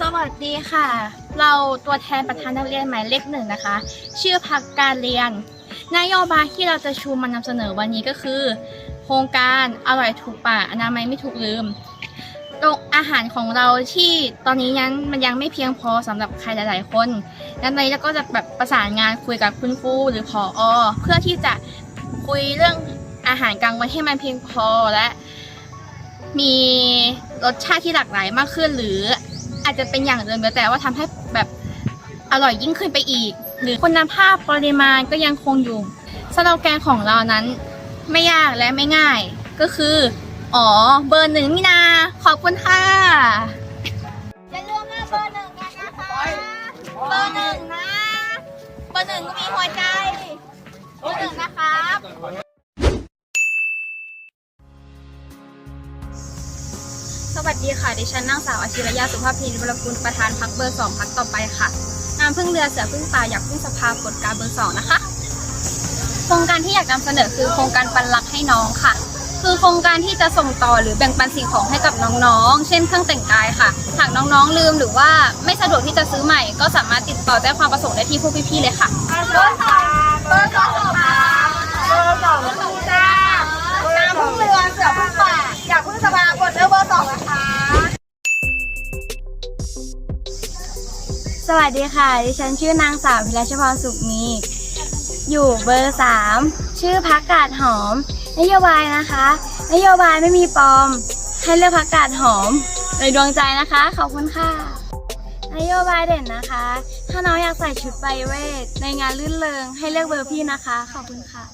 สวัสดีค่ะ เราตัวแทนประธานนักเรียนหมายเลขหนึ่งนะคะ ชื่อพักการเรียน นโยบายที่เราจะชูมานำเสนอวันนี้ก็คือ โครงการอร่อยถูกปากอนามัยไม่ถูกลืมโรงอาหารของเราที่ตอนนี้ยังมันยังไม่เพียงพอสำหรับใครหลาย ๆ คนดังนั้นเราก็จะแบบประสานงานคุยกับคุณครูหรือผออเพื่อที่จะคุยเรื่องอาหารกลางวันให้มันเพียงพอและมีรสชาติที่หลากหลายมากขึ้นหรือ อาจจะเป็นอย่างเดิมแต่ว่าทำให้แบบอร่อยยิ่งขึ้นไปอีก หรือคุณภาพปริมาณก็ยังคงอยู่สโลแกนของเรานั้นไม่ยากและไม่ง่าย ก็คือ อ๋อ เบอร์หนึ่งนี่นา ขอบคุณค่ะอย่าลืมนะเบอร์หนึ่งกันนะคะ เบอร์หนึ่งนะ เบอร์หนึ่งก็มีหัวใจ เบอร์หนึ่งนะครั สวัสดีค่ะ ดิฉันนางสาวอาชิรยาสุภาพพีนวรกุลประธานพักเบอร์สองพักต่อไปค่ะนามพึ่งเรือเสือพึ่งป่าอยากพึ่งสภาผลการเบอร์สองนะคะ โครงการที่อยากนำเสนอคือโครงการปันรักให้น้องค่ะ คือโครงการที่จะส่งต่อหรือแบ่งปันสิ่งของให้กับน้องๆ เช่นเครื่องแต่งกายค่ะ หากน้องๆลืมหรือว่าไม่สะดวกที่จะซื้อใหม่ ก็สามารถติดต่อแจ้งความประสงค์ได้ที่ผู้พี่ๆเลยค่ะ สวัสดีค่ะ ดิฉันชื่อนางสาวพิรชพรสุขมี อยู่เบอร์สามชื่อพักกาดหอม นโยบายนะคะ นโยบายไม่มีปลอม ให้เลือกพักกาดหอมเลยดวงใจนะคะ ขอบคุณค่ะ นโยบายเด่นนะคะ ถ้าน้องอยากใส่ชุดไปเวทในงานลื่นเริงให้เลือกเบอร์พี่นะคะ ขอบคุณค่ะ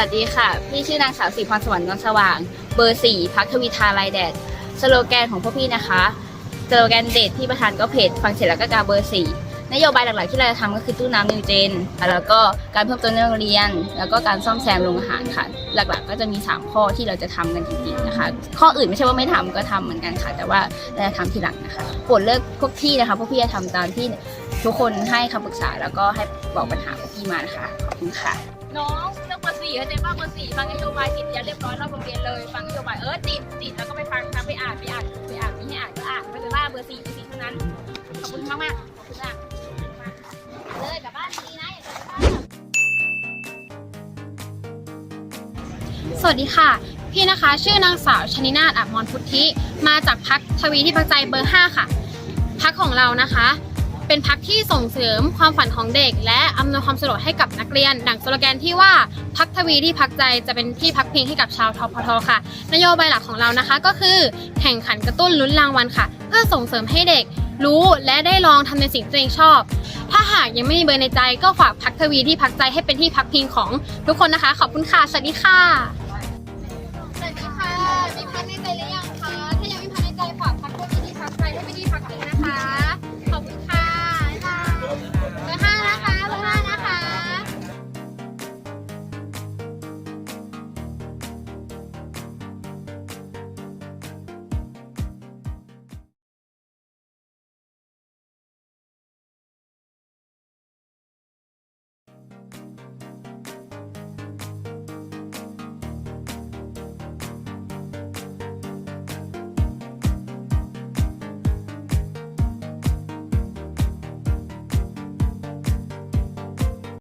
วัสดีค่ะ พี่ชื่อนางสาวสีพรสวรรค์นนสว่าง เบอร์สี่พักทวีทาลายแดด สโลแกนของพวกพี่นะคะ สโลแกนเด็ดที่ประธานก็เพจฟังเสร็จแล้วก็กาเบอร์สี่นโยบายหลักๆที่เราจะทำก็คือตู้น้ำนิวเจน แล้วก็การเพิ่มตัวโรงเรียน แล้วก็การซ่อมแซมโรงอาหารค่ะ หลักๆ ก็จะมี 3 ข้อที่เราจะทำกันจริงๆนะคะ ข้ออื่นไม่ใช่ว่าไม่ทำก็ทำเหมือนกันค่ะ แต่ว่าเราจะทำทีหลังนะคะโปรดเลิกพวกพี่นะคะ พวกพี่จะทำตามที่ทุกคนให้คำปรึกษาแล้วก็ให้บอกปัญหาพวกพี่มานะคะ ขอบคุณค่ะ น้องเลือกเบอร์ สี่เข้าใจป่ะเบอร์สี่ฟังนโยบายติดย่าเรียบร้อยรอบโรงเรียนเลยฟังนโยบายเออติดติดแล้วก็ไปฟังทำไปอ่านไปอ่านไปอ่านมีให้อ่านก็อ่านไม่เป็นว่าเบอร์สี่เบอร์สี่เท่านั้นขอบคุณมากมากขอบคุณมากเลยกลับบ้านดีนะอย่ากลับบ้านสวัสดีค่ะ พี่นะคะชื่อนางสาวชนินาถอัมรพุทธิ มาจากพักทวีที่พักใจเบอร์ 5 ค่ะพักของเรานะคะ เป็นพักที่ส่งเสริมความฝันของเด็ก และอำนวยความสะดวกให้กับนักเรียน ดังสโลแกนที่ว่าพักทวีที่พักใจจะเป็นที่พักพิงให้กับชาวทพทค่ะ นโยบายหลักของเรานะคะ ก็คือแข่งขันกระตุ้นลุ้นรางวัลค่ะ เพื่อส่งเสริมให้เด็กรู้และได้ลองทำในสิ่งที่ตัวเองชอบ ถ้าหากยังไม่มีเบอร์ในใจก็ฝากพักทวีที่พักใจให้เป็นที่พักพิงของทุกคนนะคะ ขอบคุณค่ะ สวัสดีค่ะ